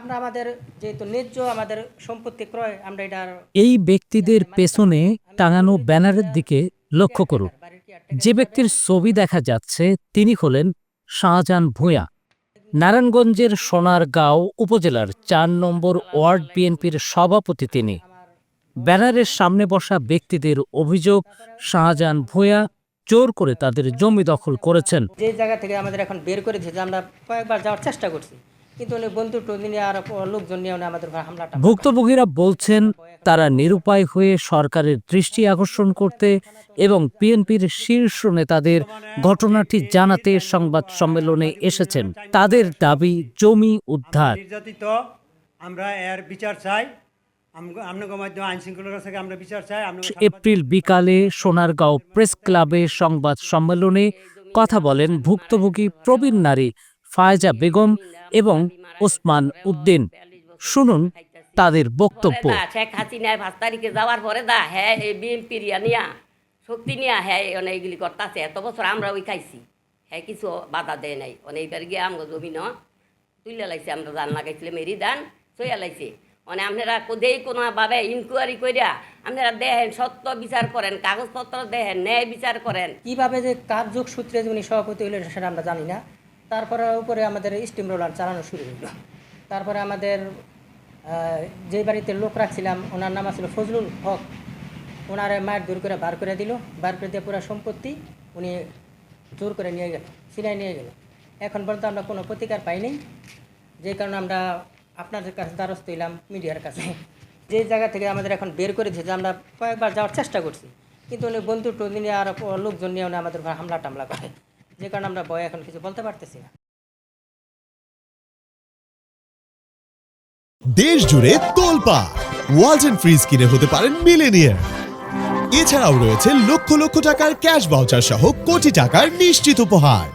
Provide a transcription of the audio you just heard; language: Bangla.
আমরা আমাদের যেহেতু ন্যায্য আমাদের সম্পত্তি ক্রয় আমরা এটা এই ব্যক্তিদের পেছনে টাঙানো ব্যানারের দিকে লক্ষ্য করুন। যে ব্যক্তির ছবি দেখা যাচ্ছে তিনি হলেন শাহজাহান ভূঁয়া নারায়ণগঞ্জের সোনারগাঁও উপজেলার চার নম্বর ওয়ার্ড বিএনপির সভাপতি তিনি। ব্যানারের সামনে বসা ব্যক্তিদের অভিযোগ শাহজাহান ভূঁয়া জোর করে তাদের জমি দখল করেছেন। যে জায়গা থেকে আমাদের এখন বের করে দিয়েছে আমরা কয়েকবার যাওয়ার চেষ্টা করছি। কিন্তু উনি বন্ধু টন্ধু নিয়ে আর লোকজন নিয়ে আমাদের উপর হামলাটা ভুক্তভোগীরা বলছেন তারা নিরুপায় হয়ে সরকারের দৃষ্টি আকর্ষণ করতে এবং বিএনপির শীর্ষ নেতাদের ঘটনাটি জানাতে সংবাদ সম্মেলনে এসেছেন। তাদের দাবি জমি উদ্ধার। নির্যাতিত আমরা এর বিচার চাই। এপ্রিল বিকালে সোনারগাঁও প্রেস ক্লাবে সংবাদ সম্মেলনে কথা বলেন ভুক্তভোগী প্রবীণ নারী ফায়জা বেগম এবং ওসমান উদ্দিন। শুনুন তাদের বক্তব্য। শেখ হাসিনায় পাঁচ তারিখে যাওয়ার পরে দা হ্যাঁ এই বিএনপির ইয়া নিয়া শক্তি নিয়া হ্যাঁ অনেক এগুলি করতেছে এত বছর আমরা ওই খাইছি। হ্যাঁ কিছু বাধা দেয় নাই। অনেকবার গিয়ে আমগো জমি ন তুলে লাইছে আমরা জান লাগাইছিলাম মেরি দান সইয়া লাইছে। মানে আপনারা কোদেই কোনো ভাবে ইনকোয়ারি করিয়া আপনারা দেখেন সত্য বিচার করেন কাগজপত্র দেখেন ন্যায় বিচার করেন। কীভাবে যে কার যোগ সূত্রে যে উনি সভাপতি হইলেন সেটা আমরা জানি না। তারপরে উপরে আমাদের স্টিম রোলার চালানো শুরু হইল। তারপরে আমাদের যে বাড়িতে লোক রাখছিলাম, ওনার নাম ছিল ফজলুল হক। ওনারে মায়ের দূর করে বার করে দিল। বার করে দিয়ে পুরো সম্পত্তি উনি জোর করে নিয়ে গেল সিনাই নিয়ে গেল। এখন পর্যন্ত আমরা কোনো প্রতিকার পাইনি যে কারণে আমরা আপনাদের কাছে দ্বারস্থ হইলাম মিডিয়ার কাছে। যে জায়গা থেকে আমাদের এখন বের করে দিয়েছে আমরা কয়েকবার যাওয়ার চেষ্টা করছি। কিন্তু উনি বন্ধু টন্ধু নিয়ে আর লোকজন নিয়ে উনি আমাদের হামলা টামলা করে। যে কারণে আমরা বয়ে এখন কিছু বলতে পারতেছি না। দেশ জুড়ে তোলপা ওয়ালটন ফ্রিজ কিনে হতে পারেন মিলেনিয়ার এছাড়াও রয়েছে লক্ষ লক্ষ টাকার ক্যাশ বাউচার সহ কোটি টাকার নিশ্চিত উপহার।